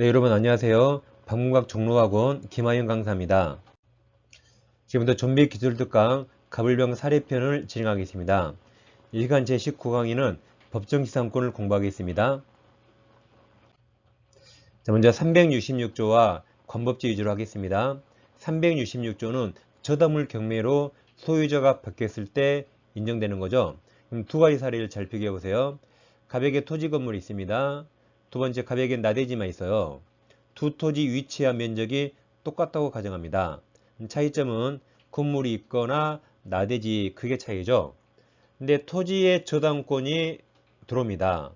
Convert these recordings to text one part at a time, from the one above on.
네, 여러분 안녕하세요. 방문각 종로학원 김하영 강사입니다. 지금부터 좀비 기술 특강 가불병 사례편을 진행하겠습니다. 이 시간 제19 강의는 법정지상권을 공부하겠습니다. 자, 먼저 366조와 관법제 위주로 하겠습니다. 366조는 저담물 경매로 소유자가 바뀌었을 때 인정되는 거죠. 그럼 두 가지 사례를 잘 비교해 보세요. 가백에 토지 건물이 있습니다. 두 번째 가백에 나대지만 있어요. 두 토지 위치와 면적이 똑같다고 가정합니다. 차이점은 건물이 있거나 나대지 그게 차이죠. 근데 토지의 저당권이 들어옵니다.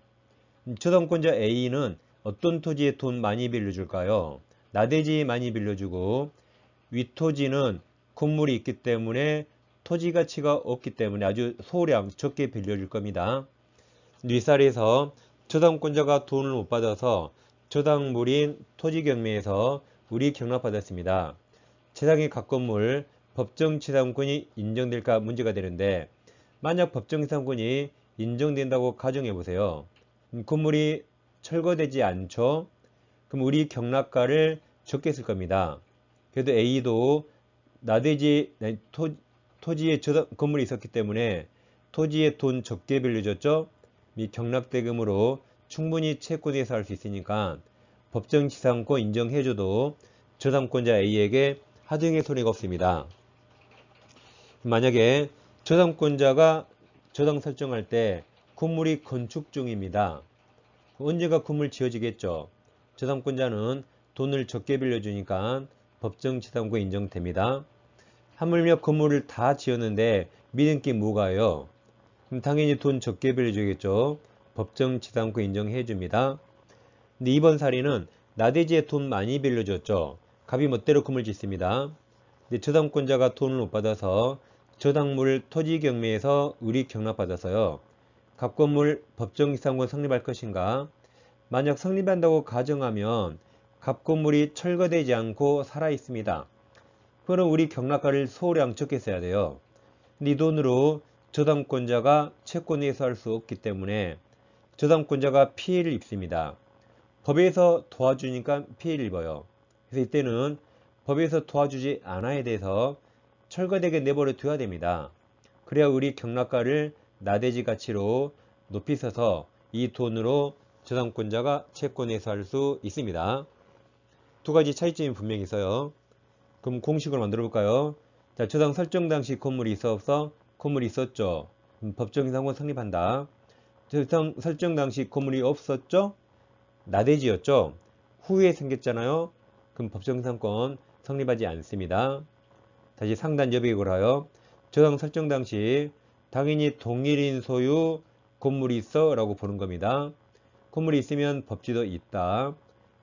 저당권자 A는 어떤 토지에 돈 많이 빌려줄까요? 나대지 많이 빌려주고 윗토지는 건물이 있기 때문에 토지 가치가 없기 때문에 아주 소량 적게 빌려줄 겁니다. 윗살에서 저당권자가 돈을 못 받아서 저당물인 토지 경매에서 우리 경납받았습니다. 재당의 각 건물 법정 지상권이 인정될까 문제가 되는데 만약 법정 지상권이 인정된다고 가정해 보세요. 건물이 철거되지 않죠. 그럼 우리 경락가를 적게 쓸 겁니다. 그래도 A도 나대지 토, 토지에 저당, 건물이 있었기 때문에 토지에 돈 적게 빌려줬죠. 미 경락대금으로 충분히 채권에서 할 수 있으니까 법정지상권 인정해줘도 저당권자 A에게 하등의 손해가 없습니다. 만약에 저당권자가 저당 설정할 때 건물이 건축 중입니다. 언제가 건물 지어지겠죠? 저당권자는 돈을 적게 빌려주니까 법정지상권 인정됩니다. 하물며 건물을 다 지었는데 믿음기 뭐가요? 그럼 당연히 돈 적게 빌려주겠죠. 법정 지상권 인정해 줍니다. 근데 이번 사례는 나대지에 돈 많이 빌려줬죠. 갑이 멋대로 건물 짓습니다. 근데 저당권자가 돈을 못 받아서 저당물 토지 경매에서 의리 경납받아서요. 갑건물 법정 지상권 성립할 것인가? 만약 성립한다고 가정하면 갑건물이 철거되지 않고 살아 있습니다. 그럼 우리 경락가를 소량 적게 써야 돼요. 이 돈으로 저당권자가 채권에서 할수 없기 때문에 저당권자가 피해를 입습니다. 법에서 도와주니까 피해를 입어요. 그래서 이때는 법에서 도와주지 않아야 돼서 철거되게 내버려 둬야 됩니다. 그래야 우리 경락가를 나대지 가치로 높이 써서 이 돈으로 저당권자가 채권에서 할 수 있습니다. 두 가지 차이점이 분명히 있어요. 그럼 공식을 만들어 볼까요? 자, 저당 설정 당시 건물이 있어 없어? 건물이 있었죠. 법정 이상권 성립한다. 저당 설정 당시 건물이 없었죠? 나대지였죠. 후에 생겼잖아요. 그럼 법정 이상권 성립하지 않습니다. 다시 상단 여백을 하여 저당 설정 당시 당연히 동일인 소유 건물이 있어 라고 보는 겁니다. 건물이 있으면 법지도 있다.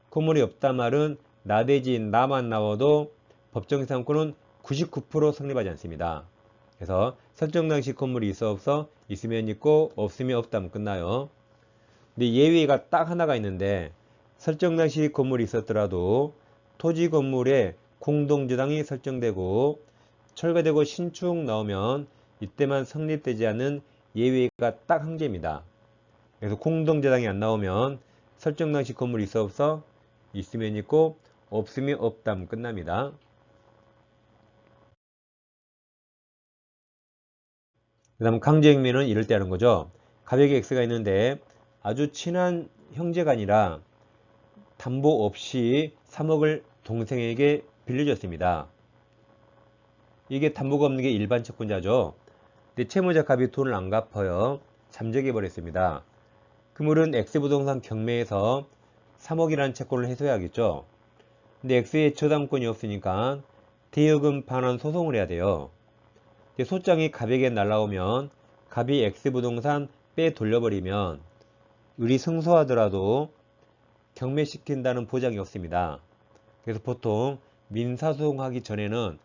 건물이 없다 말은 나대지 나만 나와도 법정이상권은 99% 성립하지 않습니다. 그래서 설정 당시 건물이 있어 없어 있으면 있고 없으면 없다면 끝나요. 근데 예외가 딱 하나가 있는데 설정 당시 건물이 있었더라도 토지 건물에 공동저당이 설정되고 철거되고 신축 나오면 이때만 성립되지 않는 예외가 딱 한 개입니다. 그래서 공동저당이 안 나오면 설정 당시 건물이 있어 없어 있으면 있고 없으면 없다면 끝납니다. 그 다음 강제행위는 이럴 때 하는 거죠. 가백에 X가 있는데 아주 친한 형제가 아니라 담보 없이 3억을 동생에게 빌려줬습니다. 이게 담보가 없는 게 일반 채권자죠. 근데 채무자 갑이 돈을 안 갚아요. 잠적해 버렸습니다. 그물은 X부동산 경매에서 3억이라는 채권을 해소해야겠죠. 근데 X의 저당권이 없으니까 대여금 반환 소송을 해야 돼요. 소장이 갑에게 날라오면 갑이 X부동산 빼 돌려버리면 을이 승소하더라도 경매시킨다는 보장이 없습니다. 그래서 보통 민사소송하기 전에는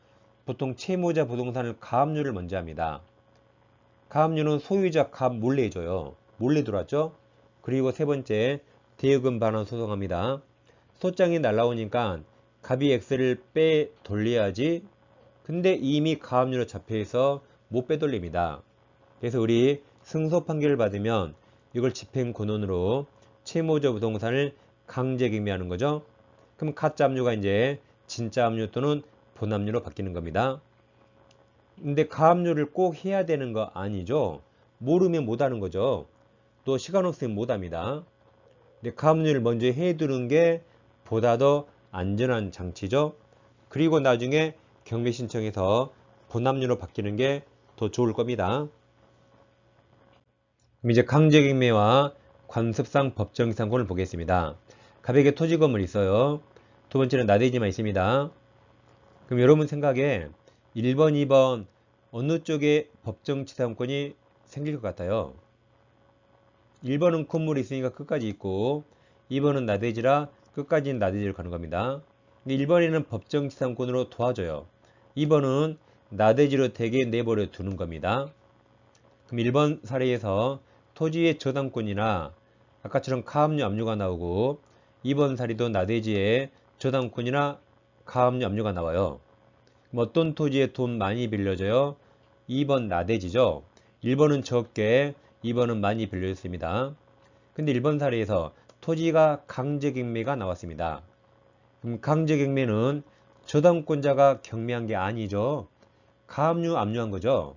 보통 채무자 부동산을 가압류를 먼저 합니다. 가압류는 소유자 갑 몰래 해줘요. 몰래 들어왔죠? 그리고 세 번째 대여금 반환 소송합니다. 소장이 날라오니까 갑이 X를 빼 돌려야지 근데 이미 가압류로 잡혀있어 못 빼돌립니다. 그래서 우리 승소 판결을 받으면 이걸 집행권원으로 채무자 부동산을 강제 경매하는 거죠. 그럼 가짜 압류가 이제 진짜 압류 또는 본압류로 바뀌는 겁니다. 근데 가압류를 꼭 해야 되는 거 아니죠. 모르면 못하는 거죠. 또 시간 없으면 못합니다. 근데 가압류를 먼저 해두는 게 보다 더 안전한 장치죠. 그리고 나중에 경매 신청해서 본압류로 바뀌는 게 더 좋을 겁니다. 그럼 이제 강제경매와 관습상 법정 이상권을 보겠습니다. 가백에 토지 건물이 있어요. 두 번째는 나대지만 있습니다. 그럼 여러분 생각에 1번, 2번 어느 쪽에 법정 지상권이 생길 것 같아요? 1번은 건물이 있으니까 끝까지 있고 2번은 나대지라 끝까지 나대지를 가는 겁니다. 근데 1번에는 법정 지상권으로 도와줘요. 2번은 나대지로 대개 내버려 두는 겁니다. 그럼 1번 사례에서 토지의 저당권이나 아까처럼 가압류 압류가 나오고 2번 사례도 나대지에 저당권이나 가압류 압류가 나와요. 어떤 토지에 돈 많이 빌려줘요? 2번 나대지죠. 1번은 적게 2번은 많이 빌려줬습니다. 근데 1번 사례에서 토지가 강제경매가 나왔습니다. 그럼 강제경매는 저당권자가 경매한 게 아니죠. 가압류 압류한 거죠.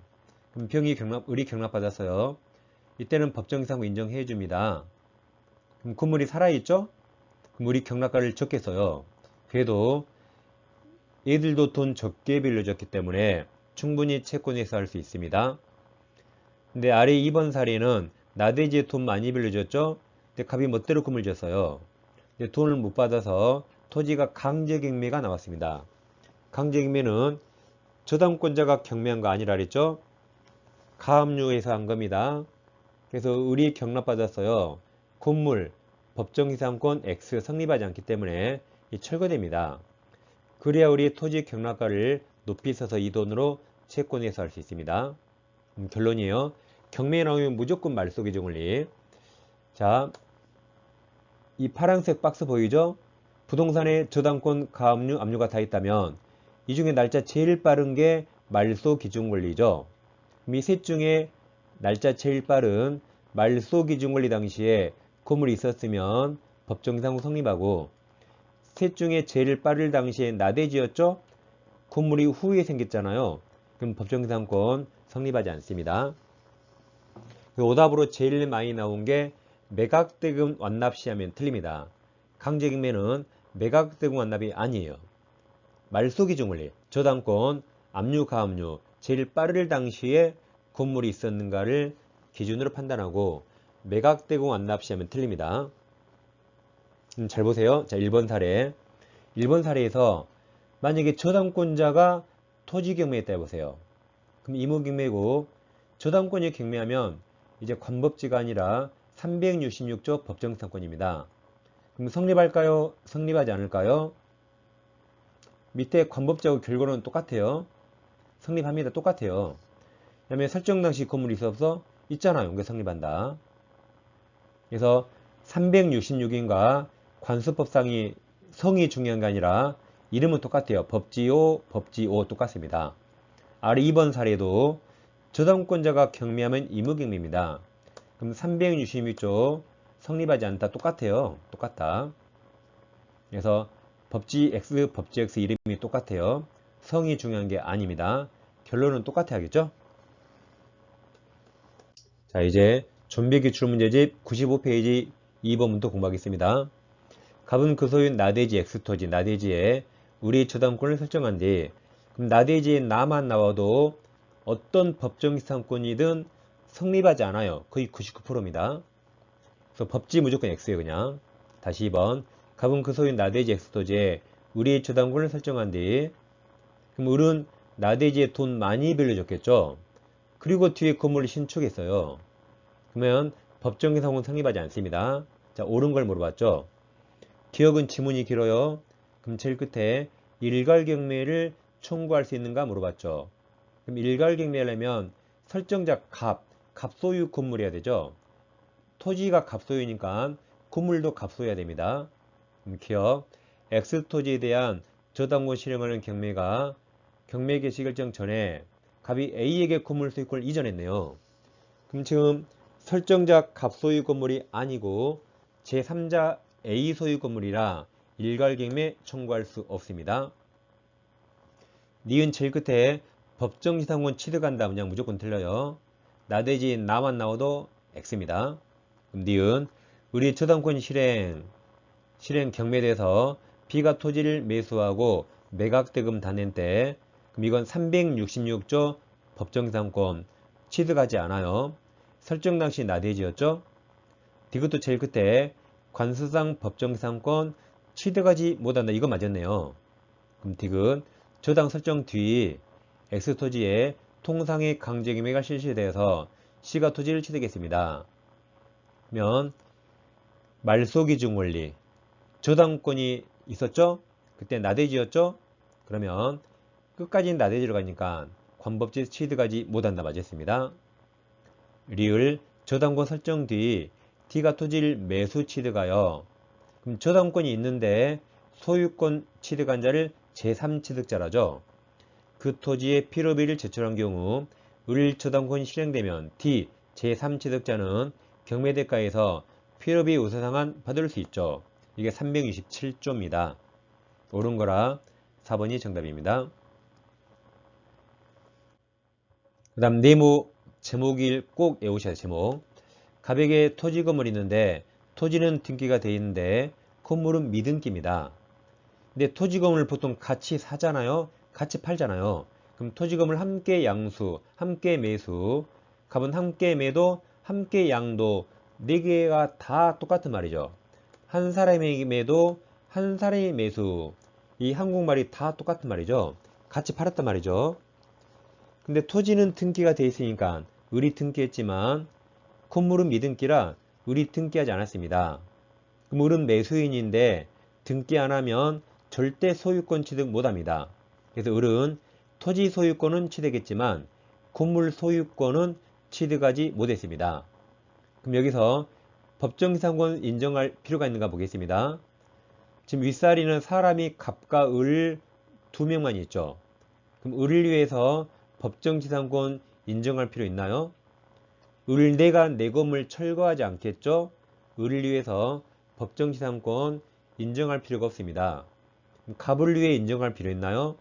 그럼 병이 경납, 의리 경납받았어요. 이때는 법정상고 인정해 줍니다. 그럼 건물이 살아있죠? 그럼 우리 경락가를 적게 써요. 그래도 얘들도 돈 적게 빌려줬기 때문에 충분히 채권에서 할 수 있습니다. 근데 아래 2번 사례는 나대지에 돈 많이 빌려줬죠? 근데 갑이 멋대로 꿈을 졌어요. 근데 돈을 못 받아서 토지가 강제경매가 나왔습니다. 강제경매는 저당권자가 경매한 거 아니라 그랬죠? 가압류에서 한 겁니다. 그래서 의리 경납받았어요. 건물, 법정이상권 X 성립하지 않기 때문에 철거됩니다. 그래야 우리 토지 경락가를 높이 써서 이 돈으로 채권에서 할 수 있습니다. 음, 결론이에요. 경매에 나오면 무조건 말소기 정원리. 자, 이 파란색 박스 보이죠? 부동산에 저당권, 가압류, 압류가 다 있다면 이 중에 날짜 제일 빠른 게 말소 기준 권리죠. 이 셋 중에 날짜 제일 빠른 말소 기준 권리 당시에 건물이 있었으면 법정상후 성립하고 셋 중에 제일 빠를 당시에 나대지였죠? 건물이 후에 생겼잖아요. 그럼 법정상권 성립하지 않습니다. 그 오답으로 제일 많이 나온 게 매각대금 완납 시하면 틀립니다. 강제경매는 매각대금 완납이 아니에요. 말소기준 권리, 저당권, 압류, 가압류, 제일 빠를 당시에 건물이 있었는가를 기준으로 판단하고 매각대금 완납 시하면 틀립니다. 음, 잘 보세요. 자, 1번 사례. 1번 사례에서 만약에 저당권자가 토지 경매했다 해보세요. 그럼 이무 경매고 저당권이 경매하면 이제 관법지가 아니라 366조 법정상권입니다. 그럼 성립할까요? 성립하지 않을까요? 밑에 관법지하고 결과는 똑같아요. 성립합니다. 똑같아요. 그 다음에 설정 당시 건물이 있어서 있잖아요. 이게 성립한다. 그래서 366인가 관수법상이 성이 중요한 게 아니라 이름은 똑같아요. 법지오, 법지오 똑같습니다. 아래 2번 사례도 저당권자가 경매하면 의무경매입니다. 그럼 366조 성립하지 않다 똑같아요. 똑같다. 그래서 법지 X, 법지 X 이름이 똑같아요. 성이 중요한 게 아닙니다. 결론은 똑같아 야겠죠? 자 이제 좀비 기출 문제집 95페이지 2번 문도 공부하겠습니다. 갑은 그 소유인 나대지 X토지 나대지에 우리 저당권을 설정한 뒤 그럼 나대지에 나만 나와도 어떤 법정이상권이든 성립하지 않아요. 거의 99%입니다. 그래서 법지 무조건 X예요 그냥. 다시 2번 갑은 그 소유인 나대지 X토지에 우리의 저당권을 설정한 뒤 그럼 을은 나대지에 돈 많이 빌려줬겠죠. 그리고 뒤에 건물을 신축했어요. 그러면 법정기상은 성립하지 않습니다. 자, 옳은 걸 물어봤죠. 기억은 지문이 길어요. 그럼 제일 끝에 일괄경매를 청구할 수 있는가 물어봤죠. 그럼 일괄경매하려면 설정자 갑, 갑소유 건물이어야 되죠. 토지가 갑소유니까 건물도 갑소유해야 됩니다. 그럼 기억, X토지에 대한 저당권 실행하는 경매가 경매 개시 결정 전에 갑이 A에게 건물 소유권을 이전했네요. 그럼 지금 설정자 갑소유 건물이 아니고 제3자 A 소유 건물이라 일괄경매 청구할 수 없습니다. 니은 제일 끝에 법정지상권 취득한다 문장 무조건 틀려요. 나대지 나만 나와도 X입니다. 니은 우리 저당권 실행 실행 경매돼서 B가 토지를 매수하고 매각대금 다낸때 그럼 이건 366조 법정지상권 취득하지 않아요. 설정 당시 나대지였죠. 이것도 제일 끝에 관수상 법정지상권 취득하지 못한다. 이거 맞았네요. 그럼 디귿 저당 설정 뒤 X토지에 통상의 강제경매가 실시되어서 C가 토지를 취득했습니다. 그러면 말소기준 원리 저당권이 있었죠? 그때 나대지였죠? 그러면 끝까지 나대지로 가니까 관법지 취득하지 못한다 맞았습니다. 리을 저당권 설정 뒤 T가 토지를 매수 취득하여 그럼 저당권이 있는데 소유권 취득한 자를 제3취득자라죠. 그 토지의 필요비를 제출한 경우 을 저당권이 실행되면 D 제3취득자는 경매대가에서 필요비 우선상환 받을 수 있죠. 이게 327조입니다. 옳은 거라 4번이 정답입니다. 그 다음 네모 제목일 꼭 외우셔야 제목. 가백에 토지 건물이 있는데 토지는 등기가 되어 있는데 건물은 미등기입니다. 근데 토지 건물 보통 같이 사잖아요. 같이 팔잖아요. 그럼 토지 건물 함께 양수, 함께 매수, 값은 함께 매도, 함께 양도 네 개가 다 똑같은 말이죠. 한 사람의 매도, 한 사람의 매수 이 한국말이 다 똑같은 말이죠. 같이 팔았단 말이죠. 근데 토지는 등기가 돼 있으니까 을이 등기했지만 건물은 미등기라 을이 등기하지 않았습니다. 그럼 을은 매수인인데 등기 안 하면 절대 소유권 취득 못합니다. 그래서 을은 토지 소유권은 취득했지만 건물 소유권은 취득하지 못했습니다. 그럼 여기서 법정상권 인정할 필요가 있는가 보겠습니다. 지금 윗사리는 사람이 갑과 을 두 명만 있죠. 그럼 을을 위해서 법정지상권 인정할 필요 있나요? 을 내가 내 건물 철거하지 않겠죠? 을을 위해서 법정지상권 인정할 필요가 없습니다. 갑을 위해 인정할 필요 있나요?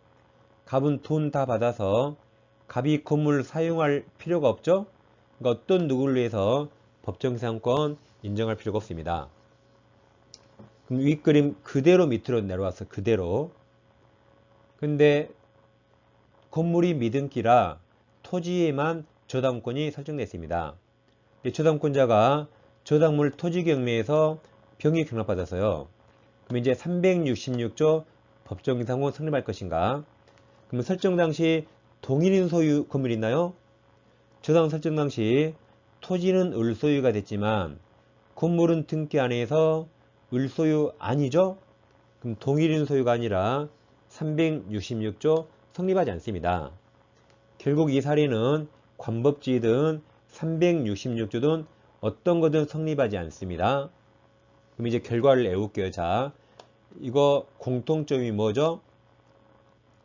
갑은 돈 다 받아서 갑이 건물 사용할 필요가 없죠? 그러니까 어떤 누구를 위해서 법정지상권 인정할 필요가 없습니다. 그럼 윗그림 그대로 밑으로 내려와서 그대로 근데 건물이 미등기라 토지에만 저당권이 설정됐습니다. 저당권자가 저당물 토지 경매에서 병이 경락받았어요. 그럼 이제 366조 법정이상호 성립할 것인가? 그러면 설정 당시 동일인 소유 건물이 있나요? 저당 설정 당시 토지는 을소유가 됐지만 건물은 등기 안에서 을소유 아니죠? 그럼 동일인 소유가 아니라 366조 성립하지 않습니다. 결국 이 사례는 관법지든 366조든 어떤 거든 성립하지 않습니다. 그럼 이제 결과를 외울게요. 자, 이거 공통점이 뭐죠?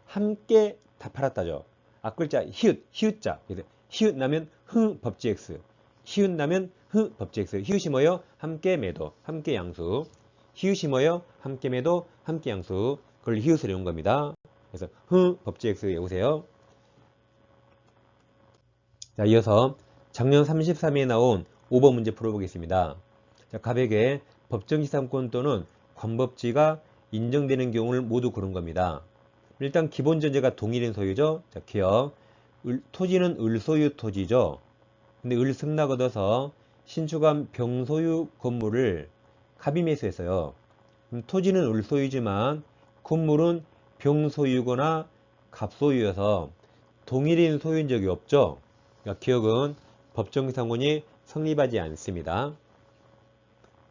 함께 다 팔았다죠. 앞글자 히읗, 히읗자. 히읗 나면 흐 법지 X. 히읗 나면 흐 법지 X. 히읗이 뭐요? 함께 매도, 함께 양수. 히읗이 뭐요? 함께 매도, 함께 양수. 그걸 히읗을 외운 겁니다. 그래서 흐 법지 X 외우세요. 자, 이어서 작년 33회에 나온 5번 문제 풀어보겠습니다. 자, 가백의 법정지상권 또는 관법지가 인정되는 경우를 모두 고른 겁니다. 일단 기본 전제가 동일인 소유죠. 자, 기억. 을, 토지는 을소유 토지죠. 근데 을승낙 얻어서 신축한 병소유 건물을 갑이 매수했어요. 그럼 토지는 을소유지만 건물은 병소유거나 갑소유여서 동일인 소유인 적이 없죠. 그러니까 기억은 법정상권이 성립하지 않습니다.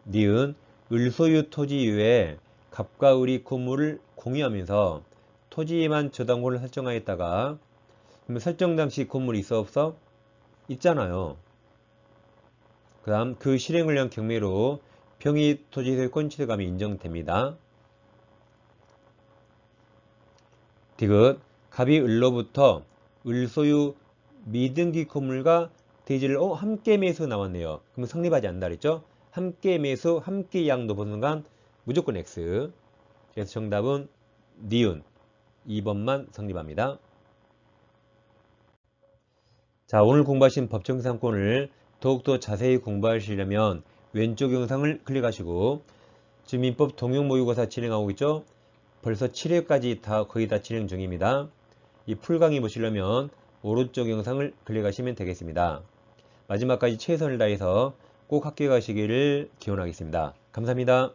니은 을소유 토지 이외에 갑과 을이 건물을 공유하면서 토지에만 저당권을 설정하였다가 그러면 설정 당시 건물이 있어 없어? 있잖아요. 그 다음 그 실행을 위한 경매로 병이 토지소유권 취득감이 인정됩니다. 디귿 갑이 을로부터 을소유 미등기 건물과 대지를 어, 함께 매수 나왔네요. 그러면 성립하지 않는다 그랬죠? 함께 매수, 함께 양도 보는 순간 무조건 X. 그래서 정답은 니은 2번만 성립합니다. 자, 오늘 공부하신 법정상권을 더욱더 자세히 공부하시려면 왼쪽 영상을 클릭하시고 지금 민법 동영 모의고사 진행하고 있죠? 벌써 7회까지 다 거의 다 진행 중입니다. 이 풀 강의 보시려면 오른쪽 영상을 클릭하시면 되겠습니다. 마지막까지 최선을 다해서 꼭 합격하시기를 기원하겠습니다. 감사합니다.